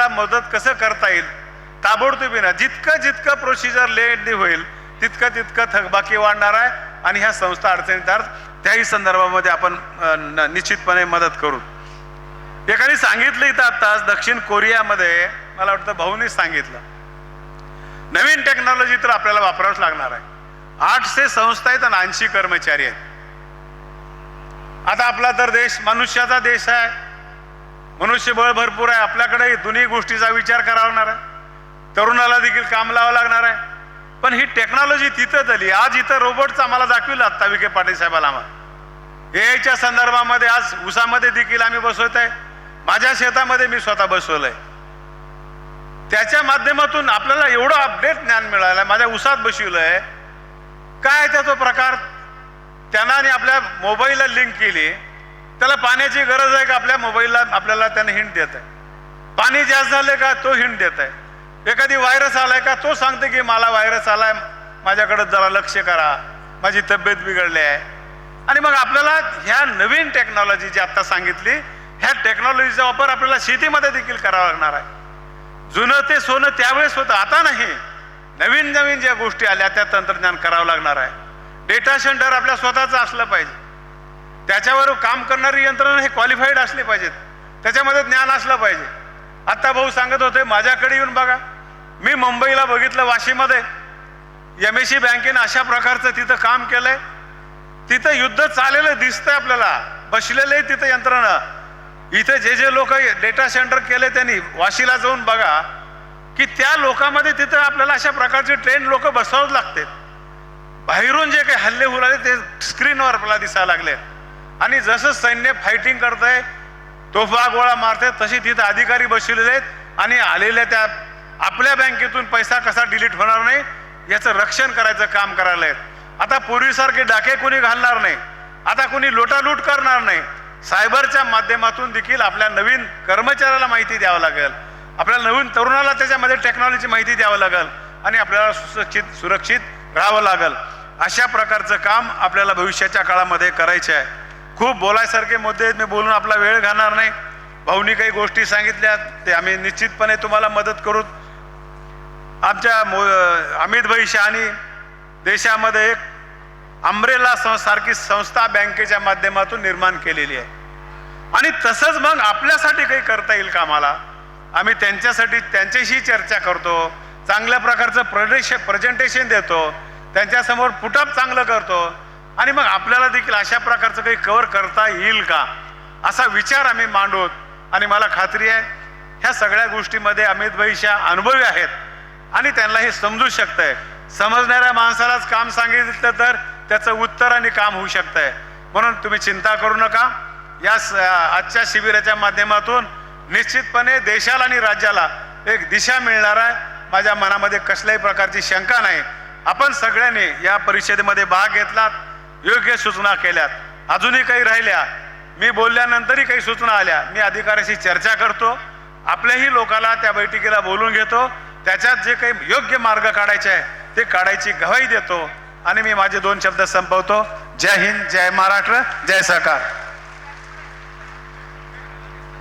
आपल्याला मदत कसं करता येईल? ताबडतोबीनं जितकं जितकं प्रोसिजर लेटली होईल तितकं तितकं थकबाकी वाढणार आहे आणि ह्या संस्था अडचणीत आहेत. त्याही संदर्भामध्ये आपण निश्चितपणे मदत करू. एकाने सांगितलं इथं आत्ताच दक्षिण कोरियामध्ये मला वाटतं भाऊनी सांगितलं नवीन टेक्नॉलॉजी तर आपल्याला वापरावंच लागणार आहे. आठशे संस्था आहेत आणि ऐंशी कर्मचारी आहेत. आता आपला तर देश मनुष्याचा देश आहे. मनुष्यबळ भरपूर आहे. आपल्याकडे दोन्ही गोष्टीचा विचार करावा लागणार आहे. तरुणाला देखील काम लावावं लागणार आहे. पण ही टेक्नॉलॉजी तिथं आली आज इथं रोबोटचा आम्हाला दाखविला आत्ता विखे पाटील साहेबाला आम्हाला एआयच्या संदर्भामध्ये आज उसामध्ये देखील आम्ही बसवत आहे. माझ्या शेतामध्ये मी स्वतः बसवलंय. त्याच्या माध्यमातून आपल्याला एवढं अपडेट ज्ञान मिळालं माझ्या उसात बसवलंय. काय त्याचा प्रकार? त्यांना आणि आपल्या मोबाईलला लिंक केली. त्याला पाण्याची गरज आहे का आपल्या मोबाईलला आपल्याला त्याने हिंट देत आहे? पाणी जास्त झाले का तो हिंट देत आहे? एखादी व्हायरस आलाय का तो सांगते की मला व्हायरस आलाय माझ्याकडे जरा लक्ष करा माझी तब्येत बिघडली आहे. आणि मग आपल्याला ह्या नवीन टेक्नॉलॉजी जी आता सांगितली ह्या टेक्नॉलॉजीचा वापर आपल्याला शेतीमध्ये देखील करावा लागणार आहे. जुनं ते सोनं त्यावेळेस होतं आता नाही. नवीन नवीन ज्या गोष्टी आल्या त्या तंत्रज्ञान करावं लागणार आहे. डेटा सेंटर आपल्या स्वतःचं असलं पाहिजे. त्याच्यावर काम करणारी यंत्रणा हे क्वालिफाईड असली पाहिजेत. त्याच्यामध्ये ज्ञान असलं पाहिजे. आत्ता भाऊ सांगत होते माझ्याकडे येऊन बघा. मी मुंबईला बघितलं वाशीमध्ये. एम एस सी बँकेनं अशा प्रकारचं तिथं काम केलंय. तिथं युद्ध चाललेलं दिसतंय आपल्याला. बसलेलं आहे तिथं यंत्रणा. इथे जे जे लोक डेटा सेंटर केले त्यांनी वाशीला जाऊन बघा की त्या लोकांमध्ये तिथं आपल्याला अशा प्रकारचे ट्रेन लोक बसवावं लागते. बाहेरून जे काही हल्ले होऊ लागले ते स्क्रीनवर आपल्याला दिसायला लागले आणि जसं सैन्य फायटिंग करत आहे तोफा गोळा मारते तशी तिथं अधिकारी बसलेले आहेत. आणि आलेल्या त्या आपल्या बँकेतून पैसा कसा डिलीट होणार नाही याचं रक्षण करायचं काम करायला आहेत. आता पूर्वीसारखे डाके कोणी घालणार नाही. आता कोणी लोटालूट करणार नाही. सायबरच्या माध्यमातून देखील आपल्या नवीन कर्मचाऱ्याला माहिती द्यावं लागेल. आपल्या नवीन तरुणाला त्याच्यामध्ये टेक्नॉलॉजी माहिती द्यावं लागेल. आणि आपल्याला सुरक्षित सुरक्षित राहावं लागेल. अशा प्रकारचं काम आपल्याला भविष्याच्या काळामध्ये करायचे आहे. खूप बोलायसारखे मुद्दे आहेत मी बोलून आपला वेळ घालणार नाही. भाऊनी काही गोष्टी सांगितल्या ते आम्ही निश्चितपणे तुम्हाला मदत करू. आमच्या मो अमित भाई शहानी देशामध्ये एक अम्ब्रेला सं सारखी संस्था बँकेच्या माध्यमातून निर्माण केलेली आहे. आणि तसंच मग आपल्यासाठी काही करता येईल का आम्हाला? आम्ही त्यांच्यासाठी त्यांच्याशी चर्चा करतो चांगल्या प्रकारचं प्रदेश प्रेझेंटेशन देतो त्यांच्यासमोर पुटअप चांगलं करतो. आणि मग आपल्याला देखील अशा प्रकारचं काही कव्हर करता येईल का? असा विचार आम्ही मांडूत आणि मला खात्री आहे ह्या सगळ्या गोष्टीमध्ये अमित भाईशा अनुभवी आहेत. आणि त्यांना हे समजू शकतंय. समजणाऱ्या माणसालाच काम सांगितलं तर त्याचं उत्तर आणि काम होऊ शकतंय. म्हणून तुम्ही चिंता करू नका. या स- आजच्या शिबिराच्या माध्यमातून निश्चितपणे देशाला आणि राज्याला एक दिशा मिळणार आहे. माझ्या मनामध्ये कसल्याही प्रकारची शंका नाही. आपण सगळ्यांनी या परिषदेमध्ये भाग घेतलात. योग्य सूचना केल्यात. अजूनही काही राहिल्या. मी बोलल्यानंतरही काही सूचना आल्या. मी अधिकाऱ्याशी चर्चा करतो. आपल्याही लोकाला त्या बैठकीला बोलून घेतो. त्याच्यात जे काही योग्य मार्ग काढायचे आहे ते काढायची गवाही देतो. आणि मी माझे दोन शब्द संपवतो. जय हिंद जय महाराष्ट्र जय सहकार.